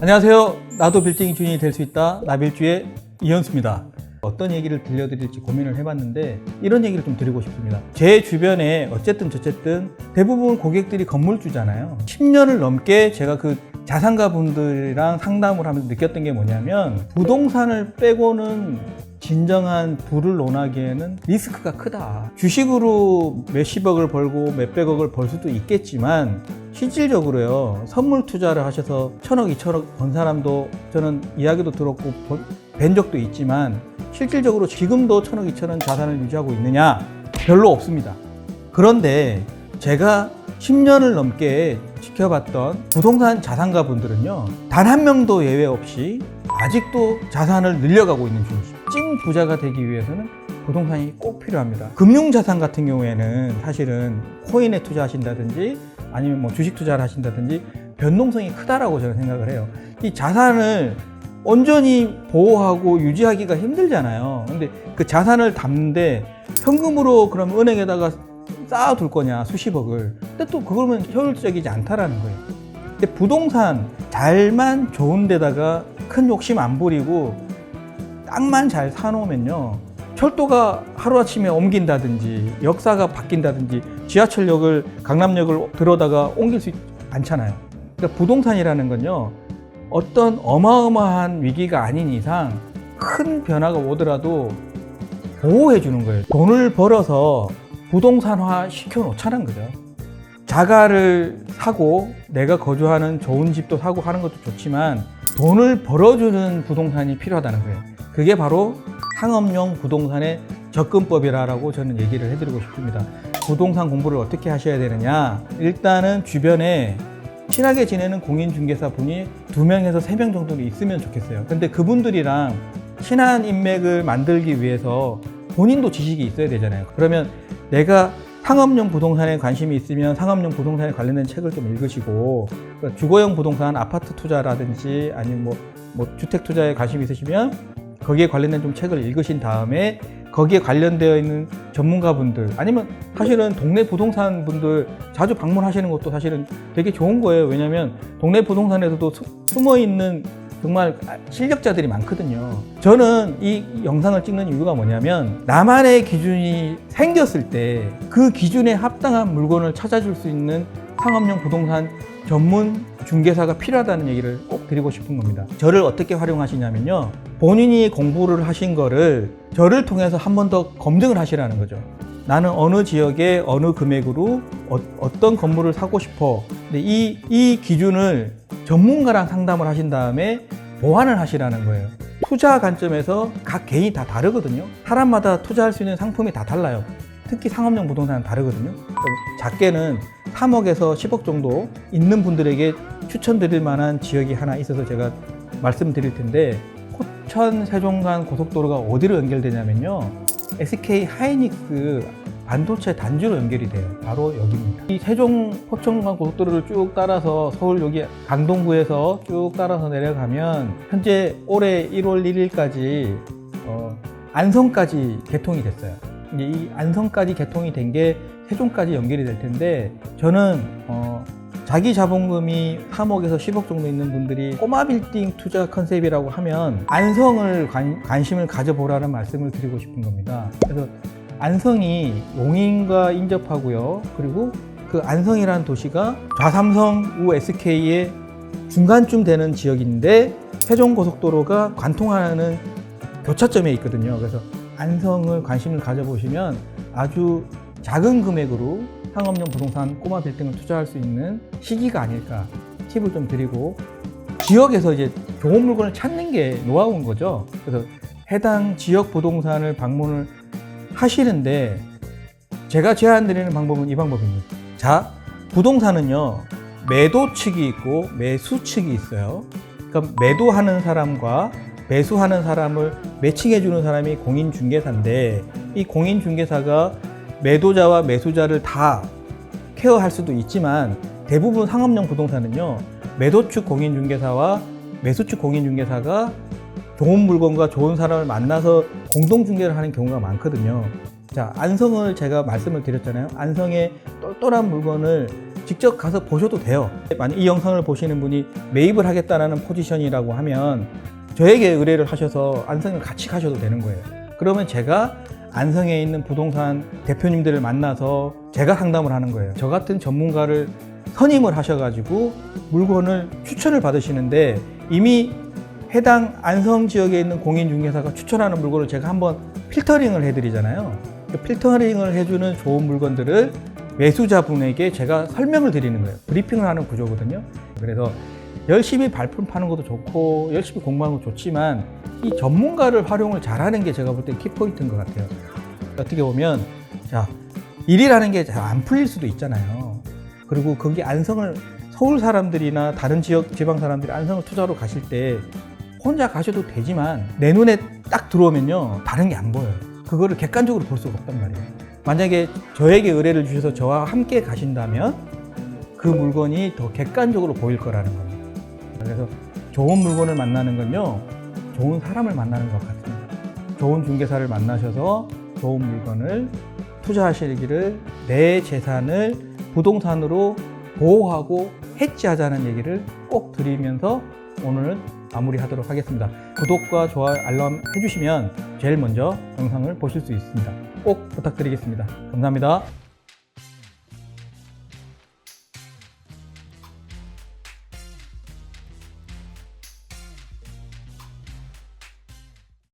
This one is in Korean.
안녕하세요. 나도 빌딩 주인이 될 수 있다. 나빌주의 이현수입니다. 어떤 얘기를 들려드릴지 고민을 해봤는데 이런 얘기를 좀 드리고 싶습니다. 제 주변에 어쨌든 저쨌든 대부분 고객들이 건물주잖아요. 10년을 넘게 제가 그 자산가 분들이랑 상담을 하면서 느꼈던 게 뭐냐면 부동산을 빼고는 진정한 부를 논하기에는 리스크가 크다. 주식으로 몇십억을 벌고 몇백억을 벌 수도 있겠지만 실질적으로요 선물 투자를 하셔서 천억, 이천억 번 사람도 저는 이야기도 들었고 본- 뵌 적도 있지만 실질적으로 지금도 천억, 이천억 자산을 유지하고 있느냐 별로 없습니다. 그런데 제가 10년을 넘게 지켜봤던 부동산 자산가 분들은요 단 한 명도 예외 없이 아직도 자산을 늘려가고 있는 중이죠. 찐 부자가 되기 위해서는 부동산이 꼭 필요합니다. 금융자산 같은 경우에는 사실은 코인에 투자하신다든지 아니면 뭐 주식 투자를 하신다든지 변동성이 크다라고 저는 생각을 해요. 이 자산을 온전히 보호하고 유지하기가 힘들잖아요. 근데 그 자산을 담는데 현금으로 그럼 은행에다가 쌓아둘 거냐 수십억을. 근데 또 그러면 효율적이지 않다라는 거예요. 근데 부동산 잘만 좋은 데다가 큰 욕심 안 부리고 땅만 잘 사놓으면요. 철도가 하루아침에 옮긴다든지 역사가 바뀐다든지 지하철역을 강남역을 들어다가 옮길 수 있- 않잖아요. 그러니까 부동산이라는 건요. 어떤 어마어마한 위기가 아닌 이상 큰 변화가 오더라도 보호해 주는 거예요. 돈을 벌어서 부동산화 시켜 놓자는 거죠. 자가를 사고 내가 거주하는 좋은 집도 사고 하는 것도 좋지만 돈을 벌어주는 부동산이 필요하다는 거예요. 그게 바로 상업용 부동산의 접근법이라고 저는 얘기를 해드리고 싶습니다. 부동산 공부를 어떻게 하셔야 되느냐? 일단은 주변에 친하게 지내는 공인중개사 분이 두 명에서 세 명 정도는 있으면 좋겠어요. 근데 그분들이랑 친한 인맥을 만들기 위해서 본인도 지식이 있어야 되잖아요. 그러면 내가 상업용 부동산에 관심이 있으면 상업용 부동산에 관련된 책을 좀 읽으시고 그러니까 주거용 부동산 아파트 투자라든지 아니면 뭐, 뭐 주택 투자에 관심이 있으시면 거기에 관련된 좀 책을 읽으신 다음에 거기에 관련되어 있는 전문가분들 아니면 사실은 동네 부동산 분들 자주 방문하시는 것도 사실은 되게 좋은 거예요. 왜냐하면 동네 부동산에서도 수- 숨어 있는 정말 실력자들이 많거든요. 저는 이 영상을 찍는 이유가 뭐냐면 나만의 기준이 생겼을 때 그 기준에 합당한 물건을 찾아줄 수 있는 상업용 부동산 전문 중개사가 필요하다는 얘기를 꼭 드리고 싶은 겁니다. 저를 어떻게 활용하시냐면요. 본인이 공부를 하신 거를 저를 통해서 한 번 더 검증을 하시라는 거죠. 나는 어느 지역에 어느 금액으로 어, 떤 건물을 사고 싶어. 근데 이, 이 기준을 전문가랑 상담을 하신 다음에 보완을 하시라는 거예요. 투자 관점에서 각 개인이 다 다르거든요. 사람마다 투자할 수 있는 상품이 다 달라요. 특히 상업용 부동산은 다르거든요. 작게는 3억에서 10억 정도 있는 분들에게 추천드릴 만한 지역이 하나 있어서 제가 말씀드릴 텐데 포천 세종간 고속도로가 어디로 연결되냐면요. SK 하이닉스 반도체 단지로 연결이 돼요. 바로 여기입니다. 이 세종 포천간 고속도로를 쭉 따라서 서울 여기 강동구에서 쭉 따라서 내려가면 현재 올해 1월 1일까지 어, 안성까지 개통이 됐어요. 이 안성까지 개통이 된 게 세종까지 연결이 될 텐데 저는 어, 자기 자본금이 3억에서 10억 정도 있는 분들이 꼬마 빌딩 투자 컨셉이라고 하면 안성을 관, 관심을 가져보라는 말씀을 드리고 싶은 겁니다. 그래서 안성이 용인과 인접하고요. 그리고 그 안성이라는 도시가 좌삼성 우 SK의 중간쯤 되는 지역인데 세종고속도로가 관통하는 교차점에 있거든요. 그래서 안성을 관심을 가져보시면 아주 작은 금액으로 상업용 부동산 꼬마 빌딩을 투자할 수 있는 시기가 아닐까 팁을 좀 드리고 지역에서 이제 좋은 물건을 찾는 게 노하우인 거죠. 그래서 해당 지역 부동산을 방문을 하시는데 제가 제안드리는 방법은 이 방법입니다. 자, 부동산은요 매도 측이 있고 매수 측이 있어요. 그러니까 매도하는 사람과 매수하는 사람을 매칭해 주는 사람이 공인중개사인데 이 공인중개사가 매도자와 매수자를 다 케어할 수도 있지만 대부분 상업용 부동산은요 매도 측 공인중개사와 매수 측 공인중개사가 좋은 물건과 좋은 사람을 만나서 공동 중개를 하는 경우가 많거든요. 자, 안성을 제가 말씀을 드렸잖아요. 안성에 똘똘한 물건을 직접 가서 보셔도 돼요. 만약 이 영상을 보시는 분이 매입을 하겠다라는 포지션이라고 하면 저에게 의뢰를 하셔서 안성을 같이 가셔도 되는 거예요. 그러면 제가 안성에 있는 부동산 대표님들을 만나서 제가 상담을 하는 거예요. 저 같은 전문가를 선임을 하셔가지고 물건을 추천을 받으시는데 이미 해당 안성 지역에 있는 공인중개사가 추천하는 물건을 제가 한번 필터링을 해드리잖아요. 그 필터링을 해주는 좋은 물건들을 매수자분에게 제가 설명을 드리는 거예요. 브리핑을 하는 구조거든요. 그래서 열심히 발품 파는 것도 좋고 열심히 공부하는 것도 좋지만 이 전문가를 활용을 잘하는 게 제가 볼 때 키포인트인 것 같아요. 어떻게 보면 자 일이라는 게 잘 안 풀릴 수도 있잖아요. 그리고 거기 안성을 서울 사람들이나 다른 지역 지방 사람들이 안성을 투자로 가실 때 혼자 가셔도 되지만 내 눈에 딱 들어오면요 다른 게 안 보여요. 그거를 객관적으로 볼 수가 없단 말이에요. 만약에 저에게 의뢰를 주셔서 저와 함께 가신다면 그 물건이 더 객관적으로 보일 거라는 겁니다. 그래서 좋은 물건을 만나는 건요 좋은 사람을 만나는 것 같습니다. 좋은 중개사를 만나셔서 좋은 물건을 투자하시기를 내 재산을 부동산으로 보호하고 해지하자는 얘기를 꼭 드리면서 오늘은 마무리하도록 하겠습니다. 구독과 좋아요, 알람 해주시면 제일 먼저 영상을 보실 수 있습니다. 꼭 부탁드리겠습니다. 감사합니다.